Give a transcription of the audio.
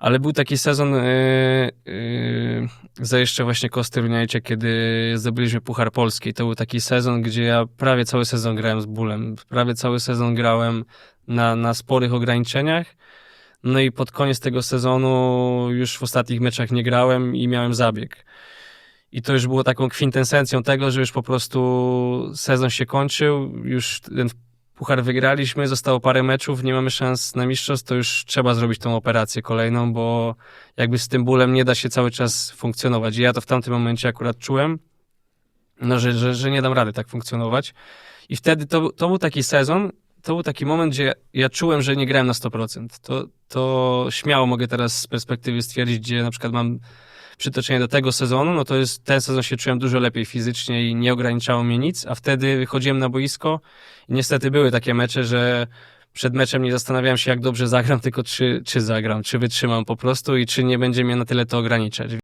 Ale był taki sezon yy, yy, za jeszcze właśnie Kosty Runiajcie, kiedy zdobyliśmy Puchar Polski. To był taki sezon, gdzie ja prawie cały sezon grałem z bólem. Prawie cały sezon grałem na, na sporych ograniczeniach. No i pod koniec tego sezonu już w ostatnich meczach nie grałem i miałem zabieg. I to już było taką kwintesencją tego, że już po prostu sezon się kończył, już ten puchar wygraliśmy, zostało parę meczów, nie mamy szans na mistrzostw, to już trzeba zrobić tą operację kolejną, bo jakby z tym bólem nie da się cały czas funkcjonować. I ja to w tamtym momencie akurat czułem, no, że, że, że nie dam rady tak funkcjonować. I wtedy to, to był taki sezon, to był taki moment, gdzie ja czułem, że nie grałem na 100%. To, to śmiało mogę teraz z perspektywy stwierdzić, gdzie na przykład mam przytoczenie do tego sezonu, no to jest, ten sezon się czułem dużo lepiej fizycznie i nie ograniczało mnie nic, a wtedy wychodziłem na boisko i niestety były takie mecze, że przed meczem nie zastanawiałem się, jak dobrze zagram, tylko czy, czy zagram, czy wytrzymam po prostu i czy nie będzie mnie na tyle to ograniczać.